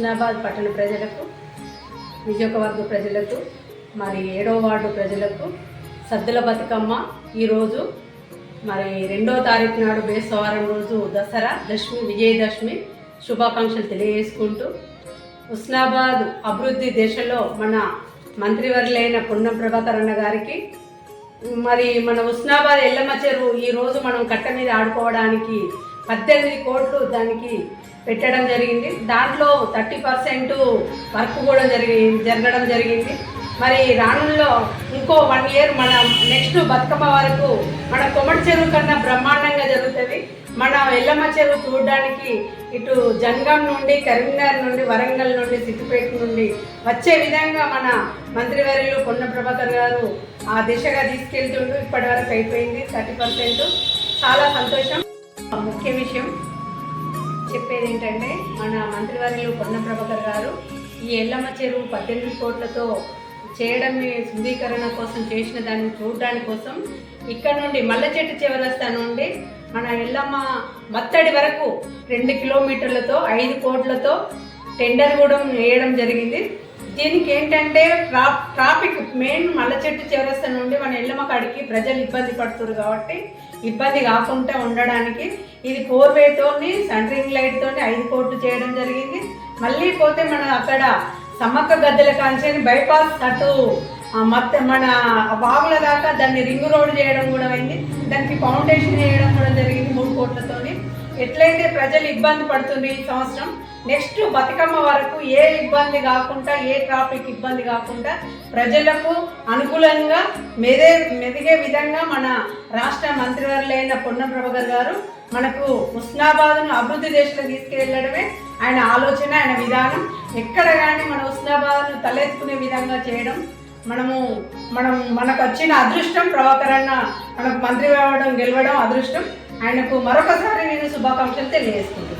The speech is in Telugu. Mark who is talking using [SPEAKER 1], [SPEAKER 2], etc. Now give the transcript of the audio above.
[SPEAKER 1] హుస్నాబాద్ పట్టణ ప్రజలకు నియోజకవర్గ ప్రజలకు మరి ఏడో వార్డు ప్రజలకు సద్దుల బతుకమ్మ ఈరోజు మరి రెండో తారీఖు నాడు బేసవారం రోజు దసరా దశమి విజయదశమి శుభాకాంక్షలు తెలియజేసుకుంటూ హుస్నాబాద్ అభివృద్ధి దేశంలో మన మంత్రివర్యులైన పున్నం ప్రభాకర్ అన్న గారికి మరి మన హుస్నాబాద్ ఎల్లమ్మ చెరువు ఈ రోజు మనం కట్ట మీద ఆడుకోవడానికి పద్దెనిమిది కోట్లు దానికి పెట్టడం జరిగింది. దాంట్లో థర్టీ పర్సెంట్ వర్క్ కూడా జరిగి జరగడం జరిగింది. మరి రానుల్లో ఇంకో వన్ ఇయర్ మన నెక్స్ట్ బతుకమ్మ వరకు మన కొమటి చెరువు కన్నా బ్రహ్మాండంగా జరుగుతుంది. మన ఎల్లమ్మ చెరువు చూడడానికి ఇటు జంగం నుండి కరీంనగర్ నుండి వరంగల్ నుండి సిద్దిపేట నుండి వచ్చే విధంగా మన మంత్రివర్యులు పొన్న ప్రభాకర్ గారు ఆ దిశగా తీసుకెళ్తుండు. ఇప్పటి వరకు అయిపోయింది. Thirty percent. చాలా సంతోషం. ముఖ్య విషయం చెప్పేది ఏంటంటే మన మంత్రివర్యులు పొన్న ప్రభాకర్ గారు ఈ ఎల్లమ్మ చెరువు పద్దెనిమిది కోట్లతో చేయడం శుద్ధీకరణ కోసం చేసిన దాన్ని చూడడానికి కోసం ఇక్కడ నుండి మల్ల చెట్టు చివరస్తా నుండి మన ఎల్లమ్మ మత్తడి వరకు రెండు కిలోమీటర్లతో ఐదు కోట్లతో టెండర్ కూడా వేయడం జరిగింది. దీనికి ఏంటంటే ట్రా ట్రాఫిక్ మెయిన్ మల్ల చెట్టు చేరస్త నుండి మన ఎల్లమ్మ కాడికి ప్రజలు ఇబ్బంది పడుతున్నారు కాబట్టి ఇబ్బంది కాకుండా ఉండడానికి ఇది ఫోర్ వేతోని సెంటరింగ్ లైట్తోని ఐదు కోట్లు చేయడం జరిగింది. మళ్ళీ పోతే మన అక్కడ సమ్మక్క గద్దెల కాంచేని బైపాస్ అటు ఆ మన వాగుల దాకా దాన్ని రింగ్ రోడ్ చేయడం కూడా అయింది. దానికి ఫౌండేషన్ చేయడం కూడా జరిగింది మూడు కోట్లతోని. ఎట్లయితే ప్రజలు ఇబ్బంది పడుతుంది ఈ సంవత్సరం నెక్స్ట్ బతుకమ్మ వరకు ఏ ఇబ్బంది కాకుండా ఏ ట్రాఫిక్ ఇబ్బంది కాకుండా ప్రజలకు అనుకూలంగా మెదే మెదిగే విధంగా మన రాష్ట్ర మంత్రివర్యులైన పొన్నం ప్రభాకర్ గారు మనకు హుస్నాబాద్ను అభివృద్ధి దేశంలో తీసుకెళ్ళడమే ఆయన ఆలోచన ఆయన విధానం. ఎక్కడ కానీ మన ఉస్నాబాద్ను తలెత్తుకునే విధంగా చేయడం మనము మనం మనకు వచ్చిన అదృష్టం ప్రభాకర్ అన్న మనకు మంత్రి అవ్వడం గెలవడం అదృష్టం. ఆయనకు మరొకసారి నేను శుభాకాంక్షలు తెలియజేసుకుంటున్నాను.